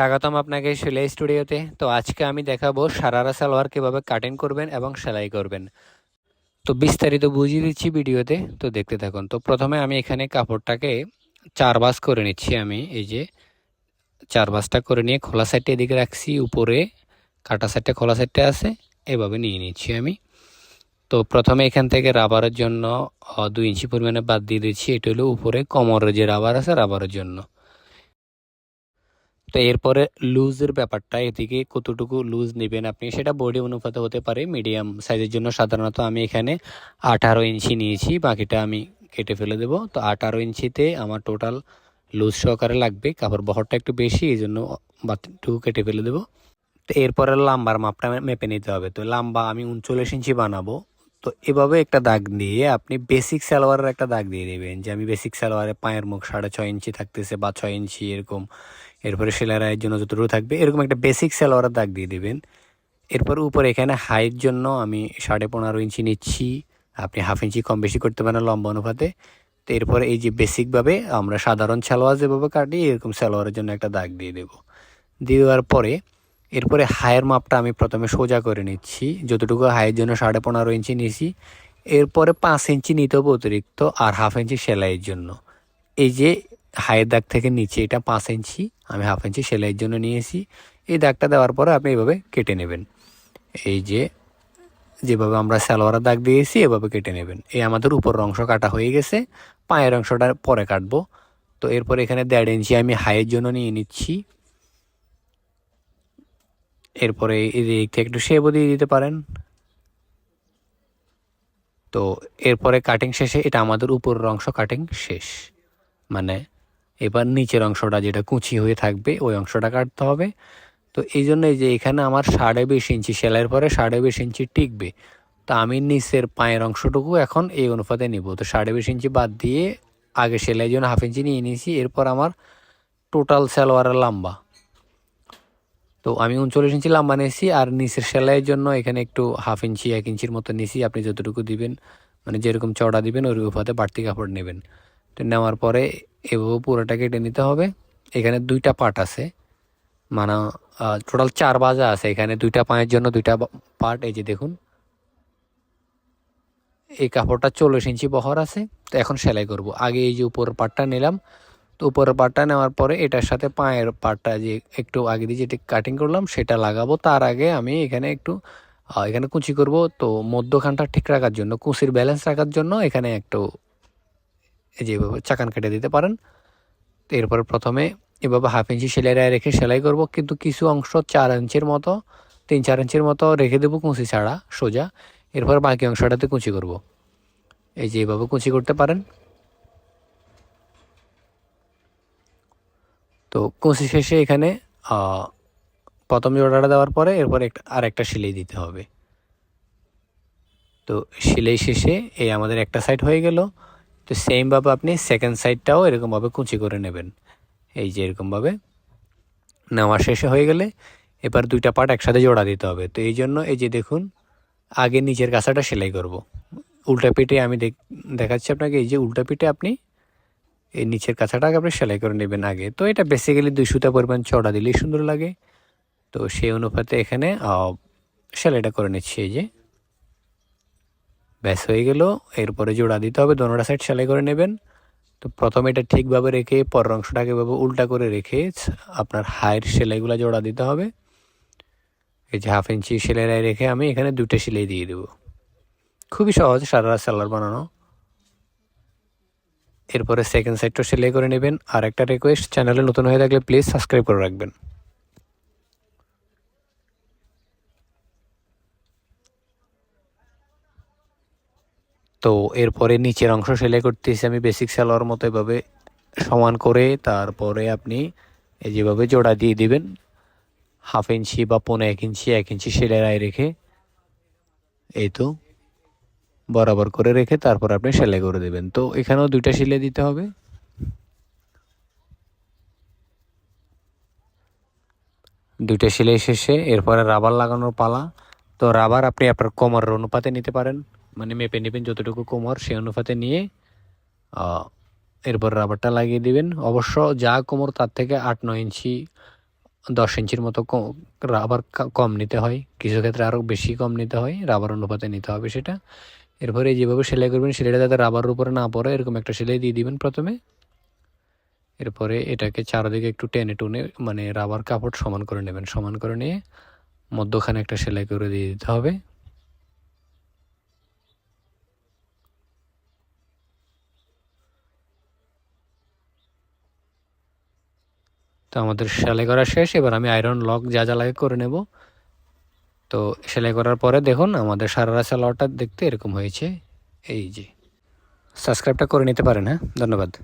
স্বাগতম আপনাকে সেলাই স্টুডিওতে। তো আজকে আমি দেখাবো সারারা সালোয়ার কীভাবে কাটিং করবেন এবং সেলাই করবেন। তো বিস্তারিত বুঝিয়ে দিচ্ছি ভিডিওতে, তো দেখতে থাকুন। তো প্রথমে আমি এখানে কাপড়টাকে চার বাস করে নিচ্ছি আমি, এই যে চার বাসটা করে নিয়ে খোলা সাইডটা এদিকে রাখছি, উপরে কাটা সাইডটা খোলা সাইডটা আছে, এভাবে নিয়ে নিচ্ছি আমি। তো প্রথমে এখান থেকে রাবারের জন্য দুই ইঞ্চি পরিমাণে বাদ দিয়ে দিচ্ছি, এটা হলো উপরে কোমরের যে রাবার আছে রাবারের জন্য। তো এরপরে লুজের ব্যাপারটা, এদিকে কতটুকু লুজ নেবেন আপনি সেটা বডি অনুপাতে হতে পারে মিডিয়াম সাইজের জন্য। সাধারণত আমি এখানে আঠারো ইঞ্চি নিয়েছি, বাকিটা আমি কেটে ফেলে দেবো। তো আঠারো ইঞ্চিতে আমার টোটাল লুজ সহকারে লাগবে, কাপড় বহরটা একটু বেশি এই জন্য বাটটুকু কেটে ফেলে দেবো। তো এরপরে লাম্বার মাপটা মেপে নিতে হবে। তো লাম্বা আমি উনচল্লিশ ইঞ্চি বানাবো। তো এভাবে একটা দাগ দিয়ে আপনি বেসিক সালোয়ারের একটা দাগ দিয়ে দেবেন যে আমি বেসিক সালোয়ারে পায়ের মুখ সাড়ে ছয় ইঞ্চি থাকতেছে বা ছয় ইঞ্চি এরকম, এরপরে সেলাইয়ের জন্য যতটুকু থাকবে, এরকম একটা বেসিক সালোয়ারের দাগ দিয়ে দেবেন। এরপর উপরে এখানে হাইট জন্য আমি সাড়ে পনেরো ইঞ্চি নিচ্ছি। আপনি হাফ ইঞ্চি কম বেশি করতে পারেন লম্বা অনুপাতে। তো এরপরে এই যে বেসিকভাবে আমরা সাধারণ সালোয়ার যেভাবে কাটি, এরকম সালোয়ারের জন্য একটা দাগ দিয়ে দেবো। দিয়ে দেওয়ার পরে এরপরে হায়ের মাপটা আমি প্রথমে সোজা করে নিচ্ছি। যতটুকু হায়ের জন্য সাড়ে পনেরো ইঞ্চি নিয়েছি, এরপরে পাঁচ ইঞ্চি নিতে হবে অতিরিক্ত আর হাফ ইঞ্চি সেলাইয়ের জন্য। এই যে হায়ের দাগ থেকে নিচে এটা পাঁচ ইঞ্চি, আমি হাফ ইঞ্চি সেলাইয়ের জন্য নিয়েছি। এই দাগটা দেওয়ার পরে আপনি এভাবে কেটে নেবেন। এই যে যেভাবে আমরা সালোয়ারের দাগ দিয়েছি, এভাবে কেটে নেবেন। এই আমাদের উপর অংশ কাটা হয়ে গেছে, পায়ের অংশটা পরে কাটবো। তো এরপর এখানে দেড় ইঞ্চি আমি হাইয়ের জন্য নিয়ে নিচ্ছি। এরপরে এদিক থেকে একটু শেপও দিয়ে দিতে পারেন। তো এরপরে কাটিং শেষে এটা আমাদের উপরের অংশ কাটিং শেষ। মানে এবার নিচের অংশটা যেটা কুচি হয়ে থাকবে, ওই অংশটা কাটতে হবে। তো এই জন্য যে এখানে আমার সাড়ে বিশ ইঞ্চি, সেলাইয়ের পরে সাড়ে বিশ ইঞ্চি টিকবে। তো আমি নিচের পায়ের অংশটুকু এখন এই অনুপাতে নিব। তো সাড়ে বিশ ইঞ্চি বাদ দিয়ে আগে সেলাইয়ের জন্য হাফ ইঞ্চি নিয়ে নিয়েছি। এরপর আমার টোটাল সালোয়ারের লম্বা। তো আমি উনচল্লিশ ইঞ্চি লম্বা নিয়েছি আর নিচের সেলাইয়ের জন্য এখানে একটু হাফ ইঞ্চি, এক ইঞ্চির মতো নিয়েছি আপনি যতটুকু দিবেন মানে যেরকম চওড়া দিবেন ওই অনুপাতে বাড়তি কাপড় নেবেন। তো নেওয়ার পরে এভাবে পুরোটা কেটে নিতে হবে। এখানে দুইটা পার্ট আছে মানে টোটাল চার বাজা আছে। এখানে দুইটা পায়ের জন্য দুইটা পার্ট এই যে দেখুন। এই কাপড়টা চল্লিশ ইঞ্চি বহর আছে, তো এখন সেলাই করব। আগে এই যে উপরের পার্টটা নিলাম তো উপরের পার্টটা নেওয়ার পরে এটার সাথে পায়ের পার্টটা যে একটু আগে দিয়ে যেটি কাটিং করলাম, সেটা লাগাবো। তার আগে আমি এখানে একটু এখানে কুচি করব। তো মধ্যখানটা ঠিক রাখার জন্য, কুচির ব্যালেন্স রাখার জন্য এখানে একটু এই যে এভাবে চাকান কেটে দিতে পারেন। তো এরপরে প্রথমে এভাবে হাফ ইঞ্চি সেলাই রেখে সেলাই করব। কিন্তু কিছু অংশ চার ইঞ্চির মতো, তিন চার ইঞ্চির মতো রেখে দেবো কুচি ছাড়া, সোজা। এরপর বাকি অংশটাতে কুচি করব। এই যে এভাবে কুচি করতে পারেন। তো কুচি শেষে এখানে প্রথম জোড়াটা দেওয়ার পরে এরপর আর একটা সেলাই দিতে হবে। তো সেলাই শেষে এই আমাদের একটা সাইড হয়ে গেল। তো সেমভাবে আপনি সেকেন্ড সাইডটাও এরকমভাবে কুচি করে নেবেন। এই যে এরকমভাবে নেওয়া শেষে হয়ে গেলে এবার দুইটা পার্ট একসাথে জোড়া দিতে হবে। তো এই জন্য এই যে দেখুন, আগে নিচের কাঁচাটা সেলাই করব। উল্টা পিঠে আমি দেখ- দেখাচ্ছি আপনাকে, এই যে উল্টা পিঠে আপনি এই নিচের কাঁচাটাকে আপনি সেলাই করে নেবেন আগে। তো এটা বেসিক্যালি দুই সুতা পরিমাণ চড়া দিলেই সুন্দর লাগে। তো সেই অনুপাতে এখানে সেলাইটা করে নিচ্ছি এই যে। ব্যাস হয়ে গেল। এরপরে জোড়া দিতে হবে, দোনোটা সাইড সেলাই করে নেবেন। তো প্রথমে এটা ঠিকভাবে রেখে, পরের অংশটাকে এভাবে উল্টা করে রেখে আপনার হায়ের সেলাইগুলো জোড়া দিতে হবে। এই যে হাফ ইঞ্চি সেলাই রেখে আমি এখানে দুটো সেলাই দিয়ে দেবো। খুবই সহজ সারা সালোয়ার বানানো। এরপরে সেকেন্ড সাইডটা সেলাই করে নেবেন। আর একটা রিকোয়েস্ট চ্যানেলে নতুন হয়ে থাকলে প্লিজ সাবস্ক্রাইব করে রাখবেন। তো এরপরে নিচের অংশ সেলাই করতেছি আমি বেসিক সালোয়ার মতো এভাবে সমান করে। তারপরে আপনি এই যেভাবে জোড়া দিয়ে দিবেন হাফ ইঞ্চি বা পনেরো এক ইঞ্চি এক ইঞ্চি সেলাই রেখে। এই তো। বরাবর করে রেখে তারপর আপনি সেলাই করে দেবেন। তো এখানেও দুইটা সেলাই দিতে হবে। দুইটা সেলাই শেষে এরপরে রাবার লাগানোর পালা। তো রাবার আপনি আপনার কোমরের অনুপাতে নিতে পারেন। মানে মেপে নেবেন যতটুকু কোমর সেই অনুপাতে নিয়ে এরপর রাবারটা লাগিয়ে দিবেন। অবশ্য যা কোমর তার থেকে আট নয় ইঞ্চি, দশ ইঞ্চির মতো রাবার কম নিতে হয়। কিছু ক্ষেত্রে আরও বেশি কম নিতে হয়। রাবার অনুপাতে নিতে হবে সেটা। এরপরে যেভাবে সেলাই করবেন, সেলাইটা যাতে রাবারের উপরে না পড়ে, এরকম একটা সেলাই দিয়ে দিবেন প্রথমে। এরপরে এটাকে চারদিকে একটু টেনে টুনে মানে রাবার কাপড় সমান করে নেবেন। সমান করে নিয়ে মধ্যখানে একটা সেলাই করে দিয়ে দিতে হবে। তো আমাদের সেলাই করা শেষ। এবার আমি আয়রন লক যা যা লাগে করে নেব। তো সেলাই করার পরে দেখুন আমাদের সারারা সালোয়ারটা দেখতে এরকম হয়েছে। এই যে। সাবস্ক্রাইবটা করে নিতে পারেন হ্যাঁ? ধন্যবাদ।